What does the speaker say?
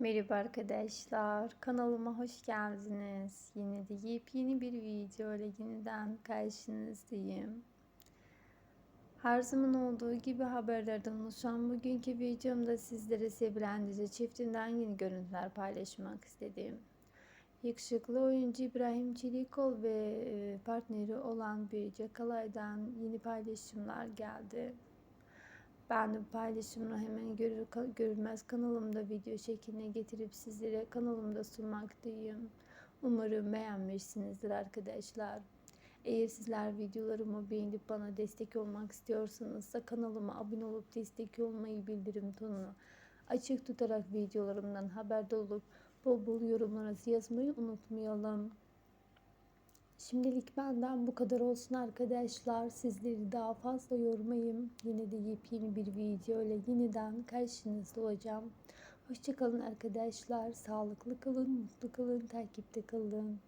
Merhaba arkadaşlar, kanalıma hoş geldiniz. Yine de yepyeni bir video ile yeniden karşınızdayım. Her zaman olduğu gibi haberlerden oluşan bugünkü videomda sizlere sevilen dizi çiftinden yeni görüntüler paylaşmak istedim. Yakışıklı oyuncu İbrahim Çelikol ve e, partneri olan Birce Kalay'dan yeni paylaşımlar geldi. Bu paylaşımını hemen görür, görülmez kanalımda video şekline getirip sizlere kanalımda sunmaktayım. Umarım beğenmişsinizdir arkadaşlar. Eğer sizler videolarımı beğenip bana destek olmak istiyorsanız da kanalıma abone olup destek olmayı bildirim tonunu açık tutarak videolarımdan haberdar olup bol bol yorumlarınızı yazmayı unutmayalım. Şimdilik benden bu kadar olsun arkadaşlar. Sizleri daha fazla yormayayım. Yine de yepyeni bir video ile yeniden karşınızda olacağım. Hoşçakalın arkadaşlar. Sağlıklı kalın, mutlu kalın, takipte kalın.